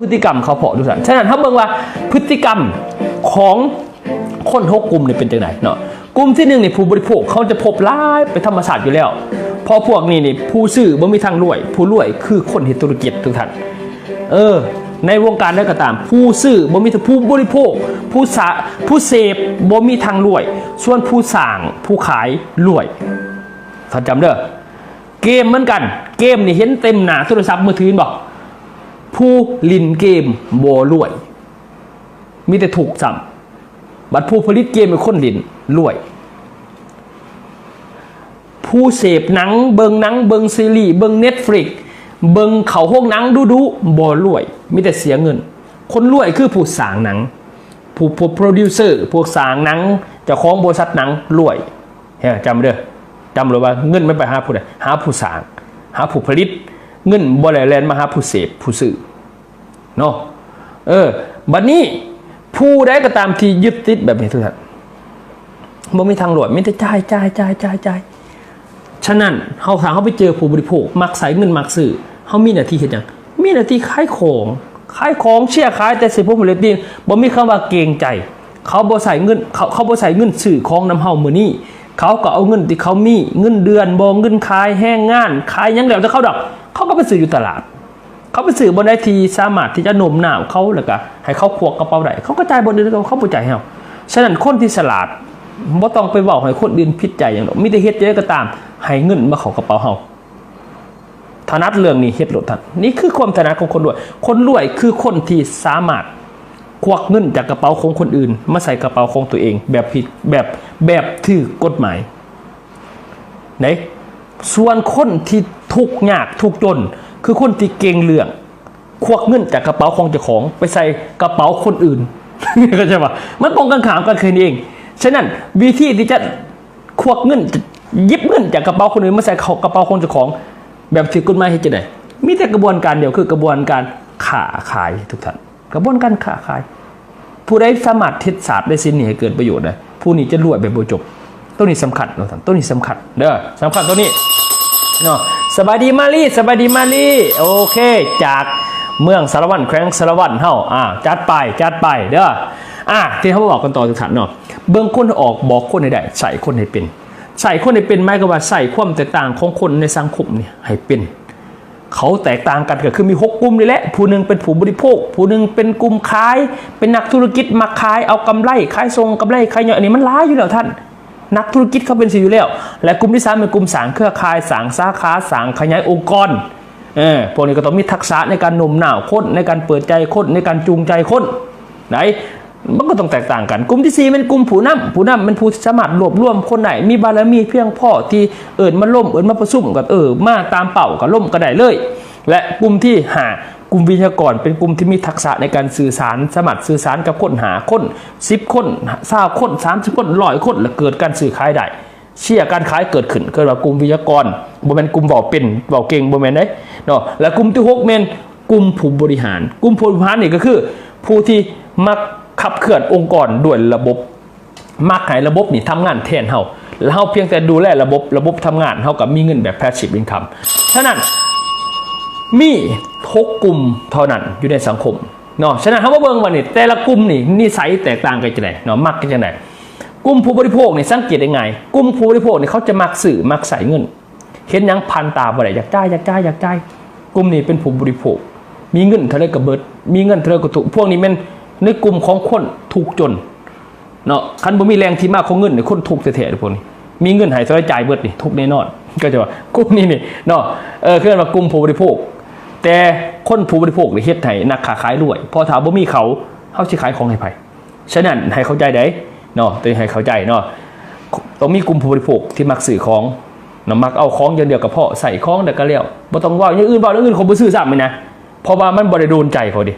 พฤติกรรมเขาเพาะดูสันฉะนั้นถ้าเบิ่งว่าพฤติกรรมของคนหกกลุ่มเนี่ยเป็นจังไดเนาะกลุ่มที่หนึ่งเนี่ยผู้บริโภคเขาจะพบร้ายไปธรรมศาสตร์อยู่แล้วพอพวกนี้นี่ผู้ซื้อบ่มีทางรวย ผู้รวยคือคนเฮ็ดธุรกิจทุกท่านเออ ในวงการใดก็ตาม ผู้ซื้อบ่มีทางผู้บริโภค ผู้สาผู้เสพบ่มีทางรวย ส่วนผู้สร้างผู้ขายรวยท่านจำเด้อเกมเหมือนกัน เกมนี่เห็นเต็มหน้าโทรศัพท์มือถือบอก ผู้ลินเกมโบรวย มีแต่ถูกซ้ำบัดผู้ผลิตเกมเป็นคนลินรวย ผู้เสพหนังเบิงหนังเบิงซีรีส์เบิงเน็ตฟลิกเบิงเขาห้องหนังดูดูๆบ่รวย มีแต่เสียเงิน คนรวยคือผู้สางหนัง ผู้ผู้โปรดิวเซอร์พวกสางหนังเจ้าของบริษัทหนังรวยเฮ้ยจำเด้อจำเลยว่าเงินไม่ไปหาผู้ใดหาผู้สาง หาผู้ผลิตเงินบ่ได้แลนมาหาผู้เสพผู้ซื้อ เนาะเออบัดนี้ผู้ใดก็ตามที่ยึดติดแบบนี้ทุกท่านบ่มีทางหลวดมีแต่จ่ายจ่ายจ่ายจ่ายจ่ายฉะนั้นเฮาถามเฮาไปเจอผู้บริโภค มักใส่เงินมักซื้อเฮามีหน้าที่เฮ็ดหยังมีหน้าที่ขายของขายของเชี่ยขายแต่สิบ่ผลิตดีบ่มีคำว่าเกงใจ เขาบ่ใส่เงินเขาเขาบ่ใส่เงินซื้อของนำเฮามือนี้เขาก็เอาเงินที่เขามีเงินเดือนบ่เงินขายแห้งงานขายยังแล้วแต่เข้าดอก เขาก็ไปซื้ออยู่ตลาด เขาไปสื่อบนได้ทีสามารถที่จะโน้มน้าวเขาแล้วก็ให้เขาควักกระเป๋าได้เขาก็จ่ายบนอื่นเขาเขาบ่จ่ายให้เราฉะนั้นคนที่ฉลาดบ่ต้องไปบอกให้คนอื่นผิดใจอย่างนั้นมีแต่เฮ็ดจะได้ก็ตามให้เงินมาข้ากระเป๋าเฮาถนัดเรื่องนี้เฮ็ดรถทันนี่คือความถนัดของคนรวย คนรวยคือคนที่สามารถควักเงินจากกระเป๋าของคนอื่น มาใส่กระเป๋าของตัวเอง แบบผิดแบบแบบถือกฎหมายไหนส่วนคนที่ทุกข์ยากทุกข์จน คือคนที่เก่งเรื่อง ควักเงินจากกระเป๋าของเจ้าของ ไปใส่กระเป๋าคนอื่นเข้าใจปะมันตรงกันขามกันแค่นี้เอง ฉะนั้นวิธีที่จะควักเงินยิบเงินจากกระเป๋าคนอื่นมาใส่กระเป๋าของเจ้าของ แบบถือกฎหมายให้จะได้มีแต่กระบวนการเดียวคือกระบวนการค้าขายทุกท่านกระบวนการค้าขาย ผู้ใดสามารถเทศศาสตร์ได้สิ้นนี้ให้เกิดประโยชน์ได้ผู้นี้จะรวยแบบบ่จบตัวนี้สำคัญเนาะท่านตัวนี้สำคัญเด้อสำคัญตัวนี้เนาะ สบายดีมาลีสบายดีมาลีโอเค จากเมืองสารวัตรแขวงสารวัตรเฮาอ่าจัดไปจัดไปเด้ออะที่เขาบอกกันต่อทุกท่านเนาะเบื้องคนออกบอกคนให้ได้ใส่คนให้เป็น ใส่คนให้เป็นหมายก็ว่าใส่ความแตกต่างของคนในสังคมเนี่ยให้เป็น เขาแตกต่างกันก็คือมีหกกลุ่มนี่แหละผู้หนึ่งเป็นผู้บริโภค ผู้หนึ่งเป็นกลุ่มขาย เป็นนักธุรกิจมาขายเอากำไรขายทรงกำไรขายเนาะอันนี้มันร้ายอยู่แล้วท่าน นักธุรกิจเขาเป็นสิอยู่แล้ว และกลุ่มที่สามเป็นกลุ่มสางเครือข่ายสางสาขาสางขยายองค์กรเออพวกนี้ก็ต้องมีทักษะในการโน้มน้าวคนในการเปิดใจคนในการจูงใจคนไหนมันก็ต้องแตกต่างกัน กลุ่มที่สี่เป็นกลุ่มผู้นำผู้นำเป็นผู้สามารรวบรวมคนไหน มีบารมีเพียงพอที่เอิญมาล่มเอิญมาประชุมกันเออมาตามเป่ากับล่มก็ได้เลย และกลุ่มที่หา กลุ่มวิทยากรเป็นกลุ่มที่มีทักษะในการสื่อสารสามารสื่อสารกับคนหาคนสิบคนสาคนสามสิบคนร้อยคนและเกิดการสื่อขายได้เชื่อการขายเกิดขึ้นเกิดว่ากลุ่มวิทยากรบ่แมนกลุ่มเบาเป็นเบาเก่งบ่แมนได้เนาะและกลุ่มที่หกแมนกลุ่มผู้บริหาร กลุ่มผู้บริหารนี่ก็คือ ผู้ที่มักขับเคลื่อนองค์กรด้วยระบบมักให้ระบบนี่ทำงานแทนเฮาแล้วเฮาเพียงแต่ดูแลระบบระบบทำงานเฮากับมีเงินแบบ passive income ฉะนั้น มีทกกลุ่มเท่านั้นอยู่ในสังคมเนาะฉะนั้นเขาว่าเบิ่งว่านี่แต่ละกลุ่มนี่นิสัยแตกต่างกันจังไดเนาะมักกันจังไดกลุ่มผู้บริโภคนี่สังเกตได้ไงกลุ่มผู้บริโภคนี่เขาจะมักสื่อมักใส่เงินเห็นยังพันตาบ่ได้อยากจ่ายอยากจ่ายอยากจ่ายกลุ่มนี้เป็นผู้บริโภค มีเงินเท่าไรก็เบิด มีเงินเท่าไรก็ถูกพวกนี้เป็นในกลุ่มของคนทุกจนเนาะคันบ่มีแรงที่มากของเงินเนี่ยคนทุกข์แท้ๆทุกคนมีเงินหายซอยใจเบิดนี่ทุกแน่นอน ก็จะว่ากลุ่มนี้นี่เนาะเออคือว่ากลุ่มผู้บริโภค แต่คนผู้บริโภคในเฮ็ดให้นักค้าขายรวยพอถามบ่มีเขาเฮาสิขายของให้ไผฉะนั้นให้เข้าใจได้เนาะตัวนี้ให้เข้าใจเนาะต้องมีกลุ่มผู้บริโภคที่มักซื้อของเนาะมักเอาของอย่างเดียวกับพ่อใส่ของแต่ก็แล้วบ่ต้องว่าอย่างอื่นว้าอย่างอื่นเขาบ่ซื้อซ้ำเลยนะเพราะว่ามันบ่ได้โดนใจเขาดิ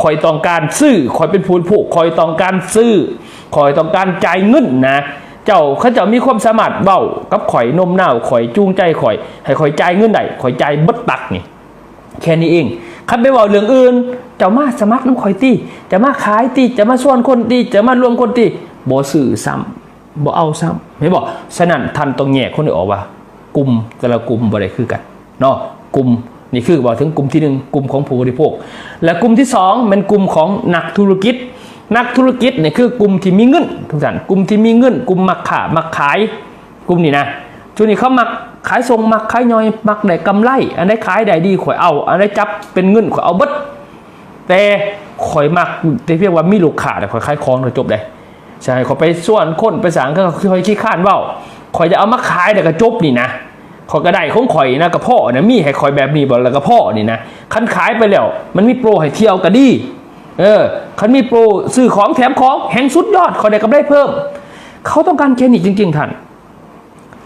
คอยต้องการซื้อคอยเป็นผู้ผูกคอยต้องการซื้อคอยต้องการจ่ายเงินนะ เจ้าเขาเจ้ามีความสามารถเบ้ากับข่อยนมหน้าวข่อยจูงใจข่อย ให้ข่อยจ่ายเงินได้ข่อยจ่ายบัดตักนี่ แค่นี้เองคันไปเว่าเรื่องอื่นจ้ามาสมัครน้ำข่อยตีจะมาขายตีจะมาส่วนคนตีจะมารวมคนตีบ่ซื้อซ้ำบ่เอาซ้ำไม่บอกฉะนั้นท่านต้องแยกคนนี้ออกว่ากลุ่มแต่ละกลุ่มบ่ได้คือกันเนาะกลุ่มนี่คือบอกถึงกลุ่มที่หนึ่งกลุ่มของผู้บริโภค และกลุ่มที่สองเป็นกลุ่มของนักธุรกิจ นักธุรกิจเนี่ยคือกลุ่มที่มีเงินทุกท่านกลุ่มที่มีเงิน กลุ่มมักขามักขาย กลุ่มนี้นะช่วงนี้เขามัก ขายส่งมักขายย่อยมักได้กำไร อันไหนขายได้ดีข่อยเอา อันไหนจับเป็นเงินข่อยเอาบดแต่ข่อยมักแต่เพียงว่ามีลูกค้าแต่ข่อยขายของแล้วจบเลยใช่ข่อยไปส่วนคนไปสั่งก็ข่อยขี้ข้านเว่าข่อยจะเอามาขายแต่ก็จบนี่นะข่อยก็ได้ของข่อยนะกับพ่อนะมีให้ข่อยแบบนี้บ่แล้วก็พ่อนี่นะคันขายไปแล้วมันมีโปรให้เที่ยวก็ดีเออคันมีโปรซื้อของแถมของแห่งสุดยอดข่อยได้กำไรเพิ่ม เขาต้องการแค่นี้จริง ๆท่าน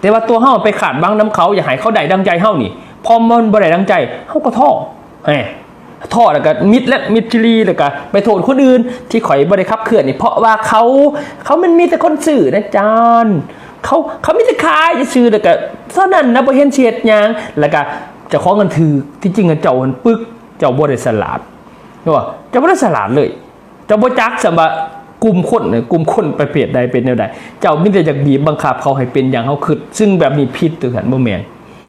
แต่ว่าตัวเฮาไปขาดบังน้ำเขาอย่าให้เขาได้ดังใจเฮานี่พอมันบ่ได้ดังใจเฮาก็ท่อแหมท่อแล้วก็มิดและมิดจิรีแล้วก็ไปโทษคนอื่น ที่ข่อยบ่ได้ขับเคลื่อนนี่เพราะว่าเขาเขามันมีแต่คนสื่อนะจานเขาเขามีแต่ขายจะซื้อแล้วก็เท่านั้นนะบ่เห็นเฉียดหยังแล้วก็จ้าของเงินถือที่จริงเจ้ามันปึกเจ้าบ่ได้สลาดเนบ่เจ้าบ่ได้สลาดเลยเจ้าบ่จักสำหรับ กลุ่มคนเนี่ยกลุ่มคนประเภทใดเป็นแนวใดเจ้ามิแต่อยากบีบบังคับเขาให้เป็นอย่างเขาคิดซึ่งแบบนี้ผิดตัวขันบ่แม่น